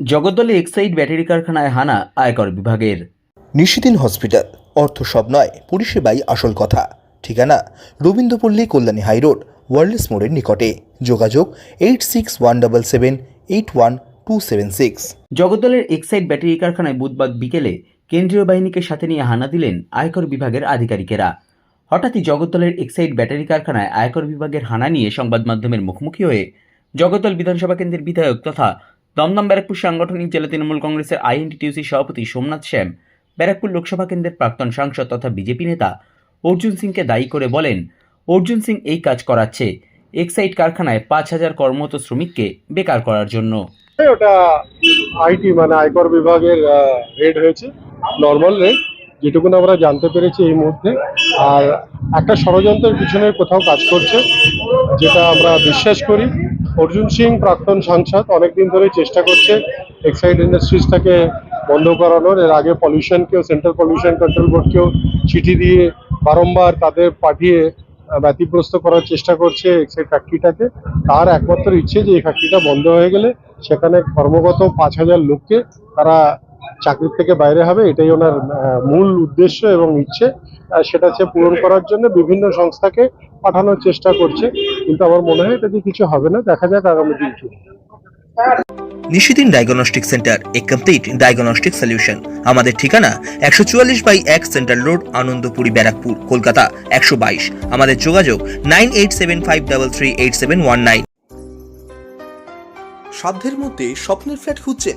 জগদ্দলে Exide battery কারখানায় হানা আয়কর বিভাগের। নিশিদিন হসপিটাল অর্থ সব নয় পরিষেবাই আসল কথা। ঠিকানা রবীন্দ্রপল্লী কল্যাণী হাইরোড ওয়ার্ল্ডস মোড়ের নিকটে। যোগাযোগ eight six one double seven eight one two seven six জগদ্দলের Exide battery কারখানায় বুধবার বিকেলে কেন্দ্রীয় বাহিনীকে সাথে নিয়ে হানা দিলেন আয়কর বিভাগের আধিকারিকেরা। হঠাৎই জগদ্দলের এক্সাইড ব্যাটারি কারখানায় আয়কর বিভাগের হানা নিয়ে সংবাদ মাধ্যমের মুখোমুখি হয়ে জগদ্দল বিধানসভা কেন্দ্রের বিধায়ক তথা দমদম ব্যারাকপুর সাংগঠনিক জেলা তৃণমূল কংগ্রেসের আইএনটিটিউসি সভাপতি সোমনাথ শ্যাম ব্যারাকপুর লোকসভা কেন্দ্রের প্রাক্তন সাংসদ তথা বিজেপি নেতা অর্জুন সিংকে দায়ী করে বলেন, অর্জুন সিং এই কাজ করাচ্ছে এক্সাইড কারখানায় পাঁচ হাজার কর্মরত শ্রমিককে বেকার করার জন্য। ওটা আইটি মানে আয়কর বিভাগের রেড হয়েছে নর্মাল রেড যেটুকুন আমরা জানতে পেরেছি এই মুহূর্তে। আর একটা ষড়যন্ত্রের পিছনে কোথাও কাজ করছে, যেটা আমরা বিশ্বাস করি। অর্জুন সিং, প্রাক্তন সাংসদ, অনেকদিন ধরে চেষ্টা করছে এক্সাইড ইন্ডাস্ট্রিজটাকে বন্ধ করানোর। এর আগে পলিউশনকেও সেন্ট্রাল পলিউশন কন্ট্রোল বোর্ডকেও চিঠি দিয়ে বারংবার তাদের পাঠিয়ে ব্যতিগ্রস্ত করার চেষ্টা করছে এক্সাইড ফ্যাক্টরিটাকে তার একমাত্র ইচ্ছে যে এই ফ্যাক্টরিটা বন্ধ হয়ে গেলে সেখানে কর্মগত পাঁচ হাজার লোককে তারা চাকরির থেকে বাইরে হবে এটাই ওনার আহ, মূল উদ্দেশ্য এবং ইচ্ছে। সেটা হচ্ছে পূরণ করার জন্য বিভিন্ন সংস্থাকে পাঠানোর চেষ্টা করছে। কিন্তু আমার মনে হয় এটা দিয়ে কিছু হবে না দেখা যাক আগামী দিন কি নিশিদিন ডায়াগনস্টিক সেন্টার এ কমপ্লিট ডায়াগনস্টিক সলিউশন আমাদের ঠিকানা একশো চুয়াল্লিশ বাই এক সেন্ট্রাল রোড আনন্দপুরি ব্যারাকপুর কলকাতা একশো বাইশ। আমাদের যোগাযোগ nine eight seven five double three eight seven one nine. সাধ্যের মধ্যে স্বপ্নের ফ্ল্যাট খুঁজছেন